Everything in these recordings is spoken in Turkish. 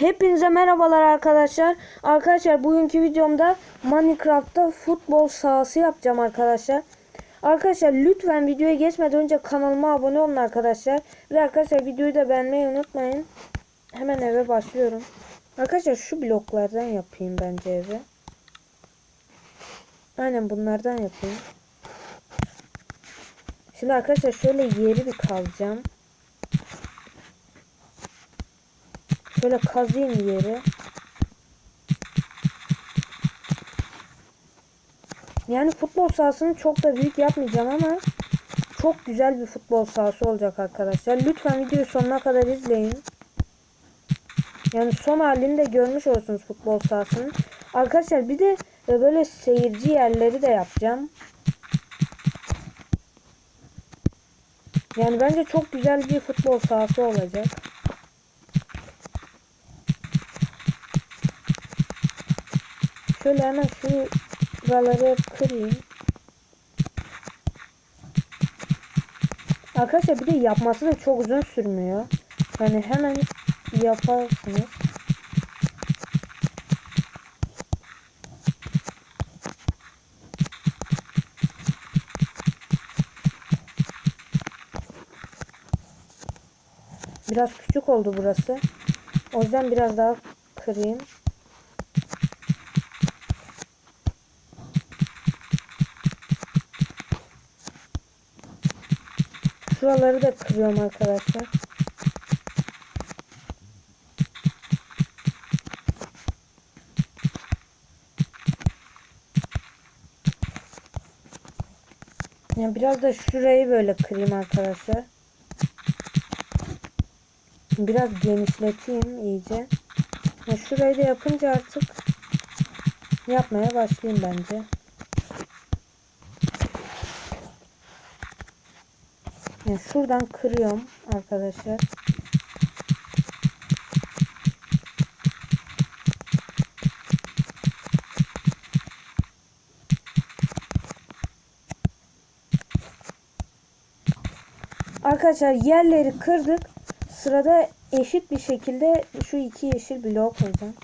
Hepinize merhabalar arkadaşlar. Arkadaşlar bugünkü videomda Minecraft'ta futbol sahası yapacağım arkadaşlar. Arkadaşlar lütfen videoya geçmeden önce kanalıma abone olun arkadaşlar. Ve arkadaşlar videoyu da beğenmeyi unutmayın. Hemen eve başlıyorum. Arkadaşlar şu bloklardan yapayım bence evi. Aynen bunlardan yapayım. Şimdi arkadaşlar şöyle yeri bir kazacağım. Şöyle kazayım yeri. Yani futbol sahasını çok da büyük yapmayacağım ama çok güzel bir futbol sahası olacak arkadaşlar. Lütfen videoyu sonuna kadar izleyin. Yani son halini de görmüş olursunuz futbol sahasının. Arkadaşlar bir de e, böyle seyirci yerleri de yapacağım. Yani bence çok güzel bir futbol sahası olacak. Şöyle hemen şu buraları kırayım. Arkadaşlar bir de yapması da çok uzun sürmüyor. Yani hemen yaparsınız. Biraz küçük oldu burası. O yüzden biraz daha kırayım. Şuraları da kırıyorum arkadaşlar. Yani biraz da şurayı böyle kırayım arkadaşlar. Biraz genişleteyim iyice. Ya şurayı da yapınca artık yapmaya başlayayım bence. Yani şuradan kırıyorum arkadaşlar. Arkadaşlar yerleri kırdık. Sırada eşit bir şekilde şu iki yeşil bloğu koyacağım.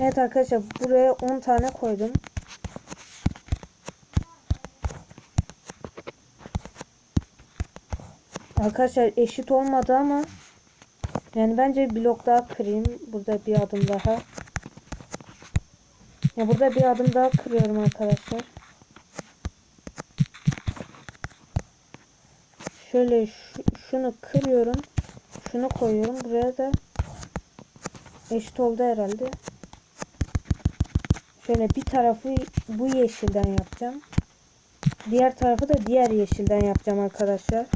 Evet arkadaşlar buraya 10 tane koydum. Arkadaşlar eşit olmadı ama yani bence blok daha kırayım. Burada bir adım daha. Ya burada bir adım daha kırıyorum arkadaşlar. Şöyle şu, şunu kırıyorum. Şunu koyuyorum. Buraya da eşit oldu herhalde. Şöyle bir tarafı bu yeşilden yapacağım. Diğer tarafı da diğer yeşilden yapacağım arkadaşlar.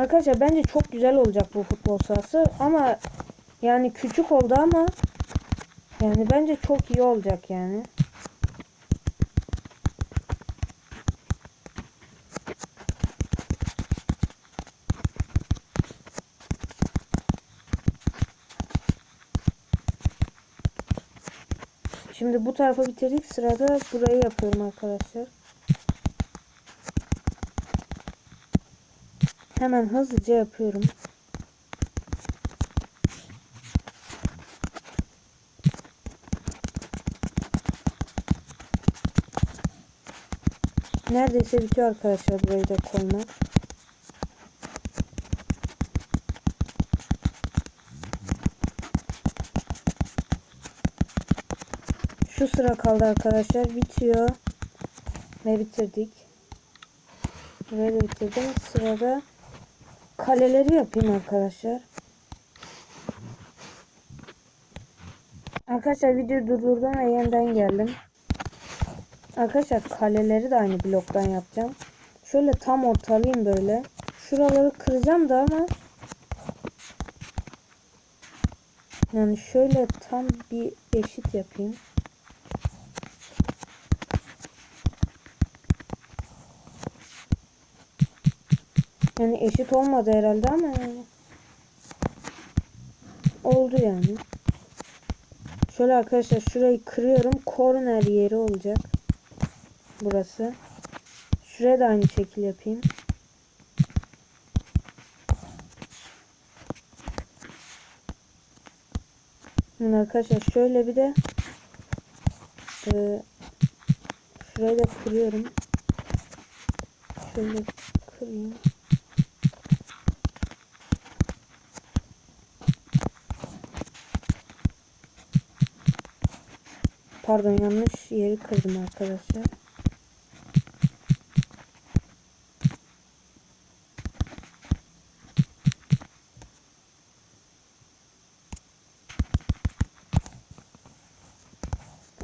Arkadaşlar bence çok güzel olacak bu futbol sahası ama yani küçük oldu ama yani bence çok iyi olacak yani. Şimdi bu tarafa bitirdik. Sırada burayı yapıyorum arkadaşlar. Hemen hızlıca yapıyorum. Neredeyse bitiyor arkadaşlar burayı da koymak. Şu sıra kaldı arkadaşlar. Bitiyor. Ve bitirdik. Burayı da bitirdim. Sırada kaleleri yapayım arkadaşlar. Arkadaşlar videoyu durdurdum ve yeniden geldim. Arkadaşlar kaleleri de aynı bloktan yapacağım. Şöyle tam ortalayayım böyle. Şuraları kıracağım da ama yani şöyle tam bir eşit yapayım. Yani eşit olmadı herhalde ama yani. Oldu yani. Şöyle arkadaşlar şurayı kırıyorum. Korner yeri olacak. Burası. Şuraya da aynı şekil yapayım. Şimdi arkadaşlar şöyle bir de e, şurayı da kırıyorum. Şöyle kırayım. Pardon yanlış yeri kırdım arkadaşlar.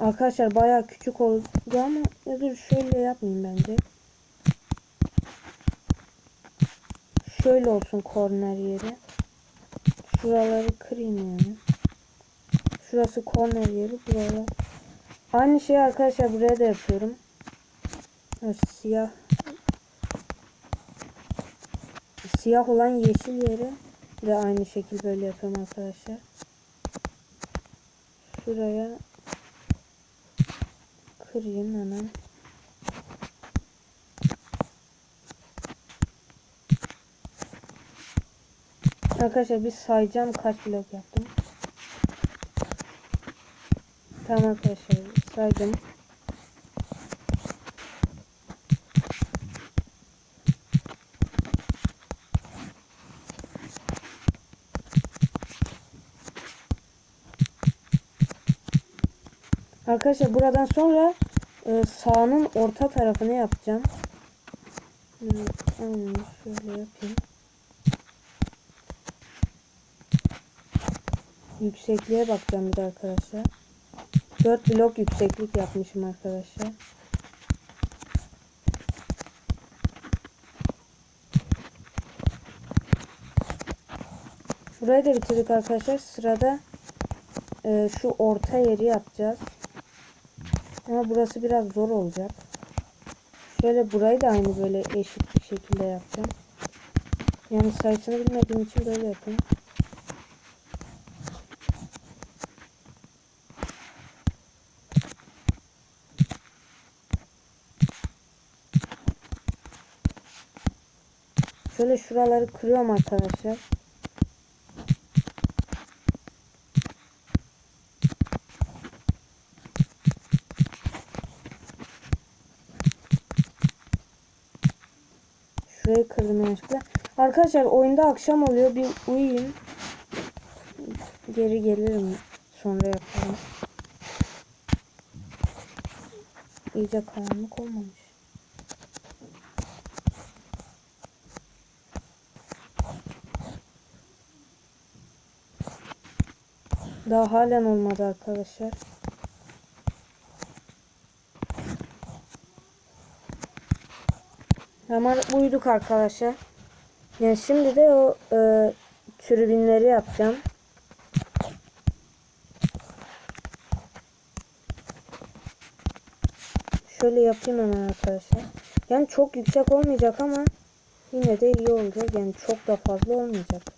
Arkadaşlar bayağı küçük oldu ama ya şöyle yapmayayım bence. Şöyle olsun korner yeri. Şuraları kırayım yani. Şurası korner yeri. Buralar. Aynı şeyi arkadaşlar buraya da yapıyorum. Siyah. Siyah olan yeşil yeri de aynı şekilde böyle yapıyorum arkadaşlar. Şuraya kırayım hemen. Arkadaşlar bir sayacağım kaç blok yaptım. Tamam arkadaşlar saydım. Arkadaşlar buradan sonra e, sağının orta tarafını yapacağım. Hmm, aynen şöyle yapayım. Yüksekliğe bakacağım bir de arkadaşlar. 4 blok yükseklik yapmışım arkadaşlar. Burayı da bitirdik arkadaşlar. Sırada e, şu orta yeri yapacağız. Ama burası biraz zor olacak. Şöyle burayı da aynı böyle eşit bir şekilde yapacağım. Yani sayısını bilmediğim için böyle yapıyorum. Şöyle şuraları kırıyorum arkadaşlar. Şurayı kırdım yanlışlıkla. Arkadaşlar oyunda akşam oluyor. Bir uyuyayım. Geri gelirim. Sonra yaparım. İyice karanlık olmamış. Daha halen olmadı arkadaşlar. Hemen uyuduk arkadaşlar. Yani şimdi de o e, tribünleri yapacağım. Şöyle yapayım hemen arkadaşlar. Yani çok yüksek olmayacak ama yine de iyi olacak. Yani çok da fazla olmayacak.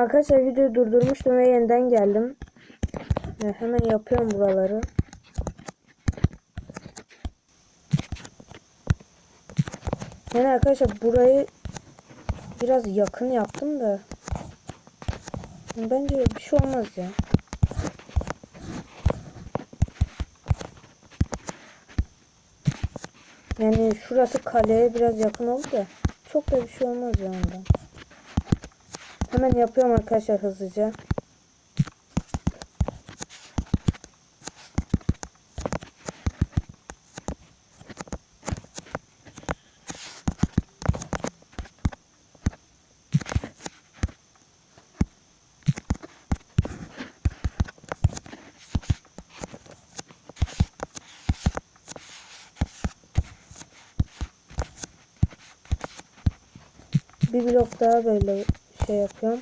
Arkadaşlar videoyu durdurmuştum ve yeniden geldim. Yani hemen yapıyorum buraları. Yani arkadaşlar burayı biraz yakın yaptım da bence bir şey olmaz ya. Yani şurası kaleye biraz yakın oldu da çok da bir şey olmaz ya ondan. Hemen yapıyorum arkadaşlar hızlıca. Bir blok daha böyle şey yapıyorum.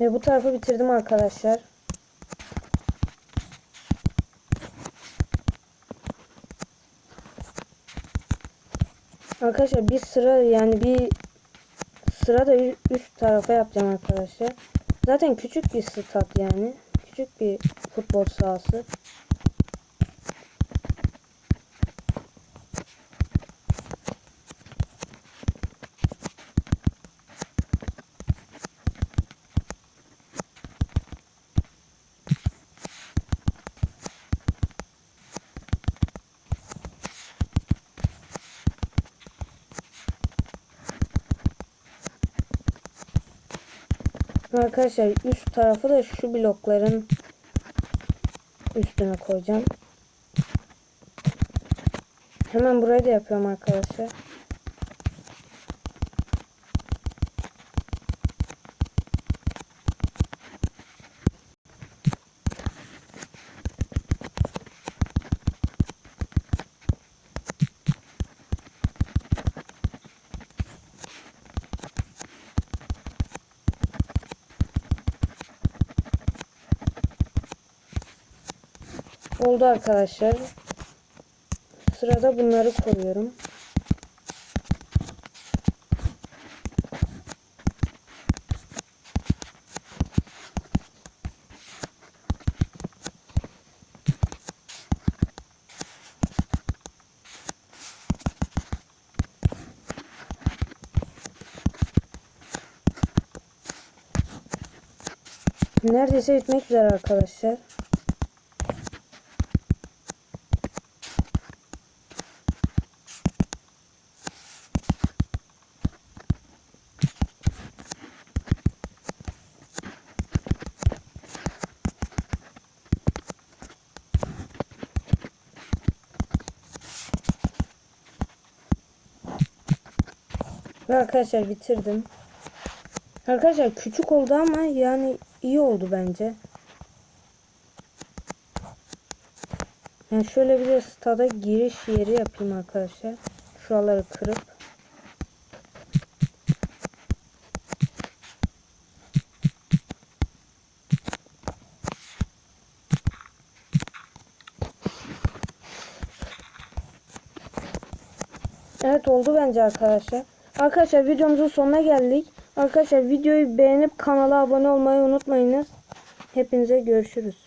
Ve bu tarafı bitirdim arkadaşlar. Arkadaşlar bir sıra yani bir sıra da üst tarafa yapacağım arkadaşlar. Zaten küçük bir stat yani. Küçük bir futbol sahası. Arkadaşlar üst tarafı da şu blokların üstüne koyacağım. Hemen burayı da yapıyorum arkadaşlar. Oldu arkadaşlar. Sırada bunları koyuyorum. Neredeyse bitmek üzere arkadaşlar. Arkadaşlar bitirdim. Arkadaşlar küçük oldu ama yani iyi oldu bence. Yani şöyle bir de stada giriş yeri yapayım arkadaşlar. Şuraları kırıp. Evet oldu bence arkadaşlar. Arkadaşlar videomuzun sonuna geldik. Arkadaşlar videoyu beğenip kanala abone olmayı unutmayınız. Hepinize görüşürüz.